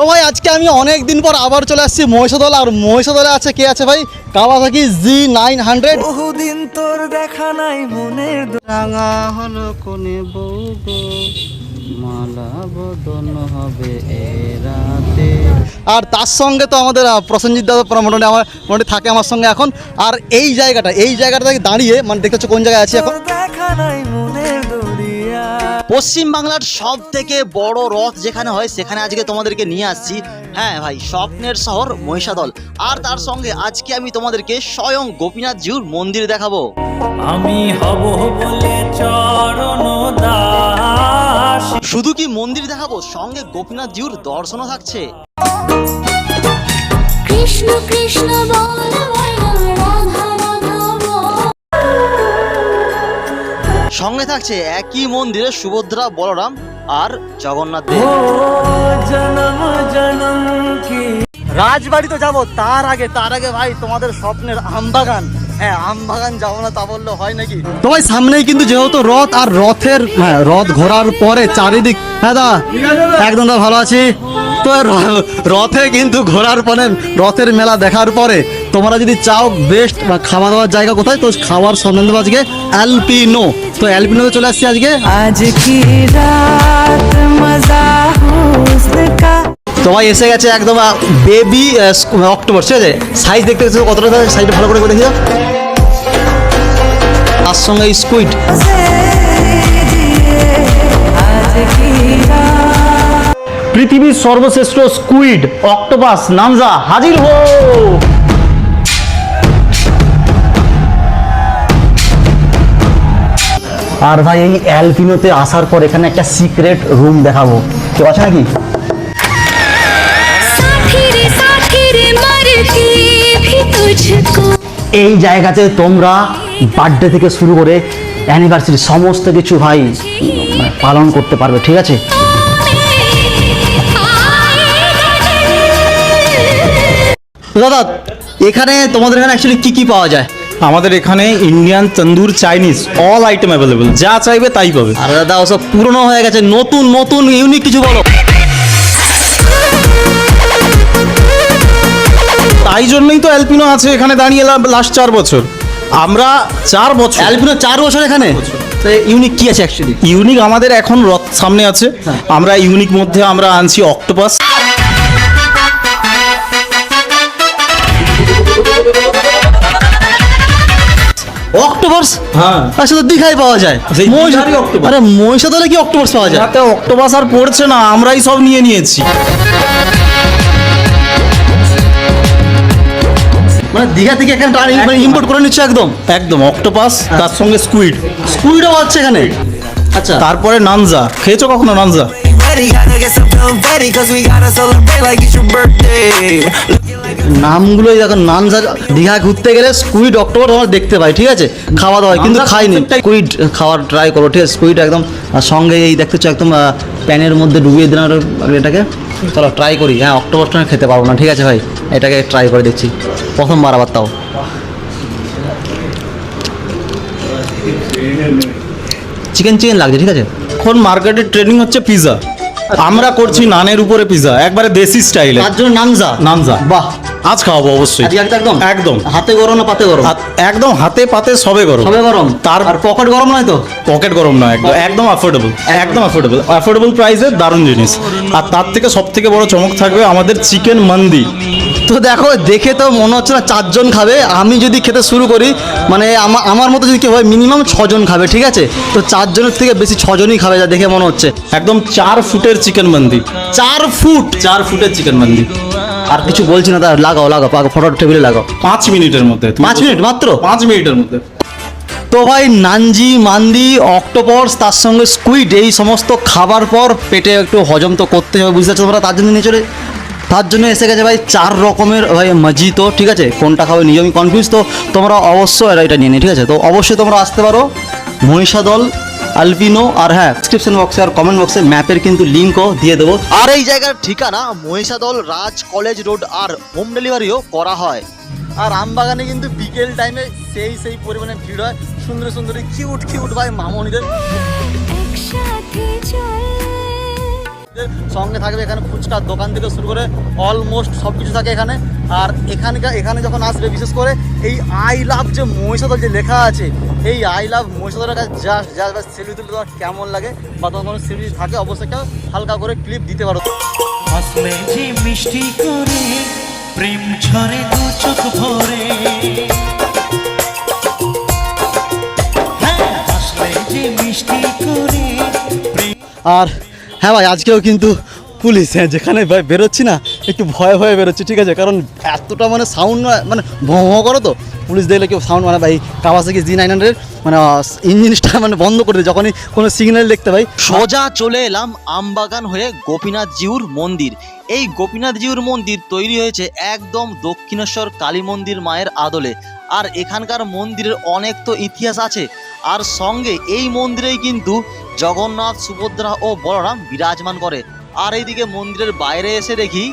তো ভাই আজকে আমি অনেক দিন পর আবার চলে আসছি মহিষাদল। আর মহিষাদলে আছে কে আছে ভাই? কাওয়াসাকি জি নাইন হান্ড্রেড বহুদিন তোর দেখা নাই মনের রাঙা হলো কোনে বউ মালা বদন হবে রাতে। আর তার সঙ্গে তো আমাদের প্রসেনজিৎ দাদা পুরো মোটামুটি আমার মোটামুটি থাকে আমার সঙ্গে এখন। আর এই জায়গাটা এই জায়গাটা থেকে দাঁড়িয়ে মানে দেখতে হচ্ছে কোন জায়গায় আছি এখন। দেখা নাই মনের দরিয়া পশ্চিম বাংলার সব থেকে বড় রথ যেখানে হয় সেখানে আজকে তোমাদেরকে নিয়ে আসছি। হ্যাঁ ভাই স্বপ্নের শহর মহিষাদল। আর তার সঙ্গে আজকে আমি তোমাদেরকে স্বয়ং গোপীনাথ জিউর মন্দির দেখাবো। আমি হব বলে চরণ দাস। শুধু কি মন্দির দেখাবো সঙ্গে গোপীনাথ জিউর দর্শনও থাকছে। কৃষ্ণ কৃষ্ণ বল সঙ্গে থাকছে একই মন্দিরে সুভদ্রা, বলরাম আর জগন্নাথ রাজবাড়ি তো যাব, তার আগে তার আগে ভাই তোমাদের স্বপ্নের আমবাগান। হ্যাঁ আম বাগান তা বললে হয় নাকি? তো সামনেই কিন্তু যেহেতু রথ আর রথের হ্যাঁ রথ ঘোরার পরে চারিদিক হ্যাঁ দা একদম দা ভালো আছি। তো রথে কিন্তু ঘোরার পরে রথের মেলা দেখার পরে তোমরা যদি চাও বেস্ট বা খাওয়া দাওয়ার জায়গা কোথায় তো খাওয়ার সন্ধান দেবো আজকে অ্যালপিনো তো অ্যালপিনোতে চলে আসছি আজকে। আজকে রাত মজা তোমায় এসে গেছে একদম বেবি অক্টোবর ঠিক আছে? সাইজ দেখতে গেছে কতটা সাইজটা ভালো করে দেখে তার সঙ্গে স্কুইড পৃথিবীর সর্বশ্রেষ্ঠ স্কুইড অক্টোপাস নামজা, হাজির হো আর ভাই, এই অ্যালপিনোতে আসার পর এখানে একটা সিক্রেট রুম দেখাবো। কেউ আছে নাকি? এই জায়গাতে তোমরা বার্থডে থেকে শুরু করে অ্যানিভার্সারি সমস্ত কিছু ভাই মানে পালন করতে পারবে ঠিক আছে? দাদা এখানে তোমাদের এখানে অ্যাকচুয়ালি কি কি পাওয়া যায়? আমাদের এখানে Indian tandoor Chinese all item available যা চাইবে তাই পাবে। আর দাদা ওসব পুরনো হয়ে গেছে নতুন নতুন ইউনিক কিছু বলো। তাই জন্যই তো অ্যালপিনো আছে এখানে দাঁড়িয়ে লাস্ট চার বছর। আমরা চার বছর অ্যালপিনো চার বছর এখানে? ইউনিক কি আছে অ্যাকচুয়ালি ইউনিক আমাদের এখন রথ সামনে আছে। আমরা ইউনিক মধ্যে আমরা আনছি অক্টোপাস অক্টোবর্স হ্যাঁ। আচ্ছা তো দীঘায় পাওয়া যায়। আরে মহিষাদলে কি অক্টোবর্স পাওয়া যায়? অক্টোপাস আর পড়ছে না আমরাই সব নিয়ে নিয়েছি। মানে দীঘা থেকে এখানে ইম্পোর্ট করে নিচ্ছে একদম। একদম অক্টোপাস তার সঙ্গে স্কুইড স্কুইডও আছে এখানে। আচ্ছা। তারপরে নানজা। খেয়েছো কখনো নানজা? Ready gotta get some film cause we gotta celebrate like it's your birthday. নামগুলোই দেখো নাম যা দীঘা ঘুরতে গেলে স্কুইড অক্টোবর আমরা দেখতে পাই ঠিক আছে? খাওয়া দাওয়া কিন্তু খাইনি। স্কুইড খাওয়ার ট্রাই করো ঠিক আছে? স্কুইড একদম সঙ্গে এই দেখতে হচ্ছে একদম প্যানের মধ্যে ডুবিয়ে দিলাম এটাকে। চলো ট্রাই করি। হ্যাঁ অক্টোবরটা আমি খেতে পারব না ঠিক আছে ভাই? এটাকে ট্রাই করে দেখছি। প্রথমবার আবার তাও। চিকেন চিকেন লাগছে ঠিক আছে? এখন মার্কেটের ট্রেনিং হচ্ছে পিজা আমরা করছি নানের উপরে পিজা একবারে দেশি স্টাইলে তার নামজা। নানজা নানজা বাহ। আজ খাওয়াবো অবশ্যই। একদম? একদম। হাতে গরম না পাতে গরম? একদম হাতে পাতে সবে গরম। সবে গরম? তার- পকেট গরম নয় তো? পকেট গরম নয় একদম একদম অ্যাফোর্ডেবল একদম। অ্যাফোর্ডেবল অ্যাফোর্ডেবল প্রাইসে দারুণ জিনিস। আর তার থেকে সব থেকে বড় চমক থাকবে আমাদের চিকেন মান্দি। তো দেখো দেখে তো মনে হচ্ছে না চারজন খাবে। আমি যদি খেতে শুরু করি মানে আমা- আমার মতো যদি কেউ হয় মিনিমাম ছজন খাবে ঠিক আছে? তো চারজনের থেকে বেশি ছজনই খাবে যা দেখে মনে হচ্ছে। একদম চার ফুটের চিকেন মান্দি। চার ফুট? চার ফুটের চিকেন মান্দি। আর কিছু বলছি না তা লাগাও লাগাও ফটো টেবিলে লাগাও। পাঁচ মিনিটের মধ্যে পাঁচ মিনিট মাত্র? পাঁচ মিনিটের মধ্যে। তো ভাই নানজি মান্দি অক্টোপস তার সঙ্গে স্কুইড এই সমস্ত খাবার পর পেটে একটু হজম তো করতে হবে বুঝতে পারছ তোমরা? তার জন্য নিয়ে চলে তার জন্য এসে গেছে ভাই চার রকমের ভাই মাজি তো ঠিক আছে? কোনটা খাবে নিজে আমি কনফিউজ তো তোমরা অবশ্যই এটা এটা নিয়ে নিই ঠিক আছে? তো অবশ্যই তোমরা আসতে পারো মহিষাদল আলপিনো আর হ্যাঁ ডিসক্রিপশন বক্সে আর কমেন্ট বক্সে ম্যাপের কিন্তু লিঙ্কও দিয়ে দেবো। আর এই জায়গার ঠিকানা মহিষাদল রাজ কলেজ রোড আর হোম ডেলিভারিও করা হয়। আর আমবাগানে কিন্তু বিকেল টাইমে সেই সেই পরিমাণে ভিড় হয়। সুন্দর সুন্দর কিউট কিউট ভাই মামনিদের। একসাথে চল সঙ্গে থাকবে এখানে ফুচকার দোকান থেকে শুরু করে অলমোস্ট সব কিছু থাকে এখানে। আর এখানকার এখানে যখন আসবে বিশেষ করে এই আই লাভ যে মহিষাদল যে লেখা আছে এই আই লাভ মহিষাদলের কাছে জাস্ট জাস্ট সেলফি তুলতে তোমার কেমন লাগে? বা তোমার কোনো সেলফি থাকে অবশ্যই একটা হালকা করে ক্লিপ দিতে পারো। যে মিষ্টি করে প্রেম ঝরে দু চোখ ভরে। হ্যাঁ, আর হ্যাঁ ভাই, আজকেও কিন্তু পুলিশ হ্যাঁ যেখানে ভাই বেরোচ্ছি না, একটু ভয়ে ভয়ে বেরোচ্ছি, ঠিক আছে? কারণ এতটা মানে সাউন্ড মানে ভঁ ভঁ করো তো। পুলিশ দেখলে কেউ সাউন্ড মানে ভাই কাওয়াসাকি জি নাইন হান্ড্রেড মানে ইঞ্জিনটা মানে বন্ধ করে দেয় যখনই কোনো সিগন্যাল দেখতে পাই সোজা চলে এলাম আমবাগান হয়ে গোপীনাথ জিউর মন্দির। এই গোপীনাথ জিউর মন্দির তৈরি হয়েছে একদম দক্ষিণেশ্বর কালী মন্দির মায়ের আদলে। আর এখানকার মন্দিরের অনেক তো ইতিহাস আছে। আর সঙ্গে এই মন্দিরেই কিন্তু জগন্নাথ, সুভদ্রা ও বলরাম বিরাজমান করে। আর এইদিকে মন্দিরের বাইরে এসে দেখি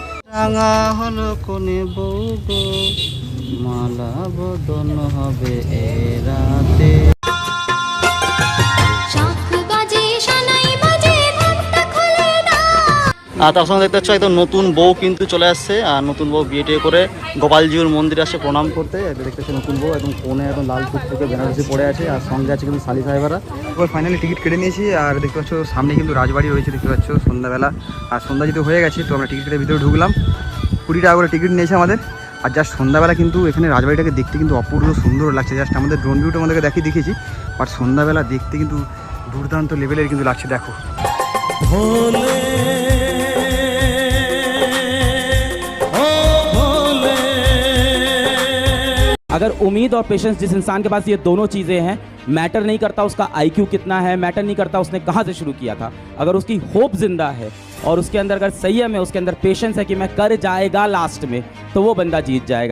মালা বদন হবে এ রাতে। আর তার সঙ্গে দেখতে পাচ্ছ একদম নতুন বউ কিন্তু চলে আসছে, আর নতুন বউ বিয়ে টিয়ে করে গোপালজিউর মন্দিরে আসে প্রণাম করতে। দেখতে পাচ্ছি নতুন বউ, একদম কোণে একদম লাল টুকটুকে বেনারসি পড়ে আছে, আর সঙ্গে আছে কিন্তু শালি সাহেবারা। এবার ফাইনালি টিকিট কেটে নিয়েছি, আর দেখতে পাচ্ছ, সামনে কিন্তু রাজবাড়ি রয়েছে, দেখতে পাচ্ছ, সন্ধ্যাবেলা। আর সন্ধ্যা যেহেতু হয়ে গেছে, তো আমরা টিকিট কেটে ভিতরে ঢুকলাম। কুড়ি টাকা করে টিকিট নিয়েছে আমাদের। আর জাস্ট সন্ধ্যাবেলা কিন্তু এখানে রাজবাড়িটাকে দেখতে কিন্তু অপূর্ব সুন্দর লাগছে। জাস্ট আমাদের ড্রোন ভিউটা আমাদেরকে দেখিয়ে দেখেছি বাট সন্ধ্যাবেলা দেখতে কিন্তু দুর্দান্ত লেভেলের কিন্তু লাগছে, দেখো। ভোলে अगर उम्मीद और पेशेंस जिस इंसान के पास ये दोनों चीज़ें हैं मैटर नहीं करता उसका आईक्यू कितना है मैटर नहीं करता उसने कहाँ से शुरू किया था। अगर उसकी होप ज़िंदा है और उसके अंदर अगर संयम है उसके अंदर पेशेंस है कि मैं कर जाएगा लास्ट में तो वो बंदा जीत जाएगा।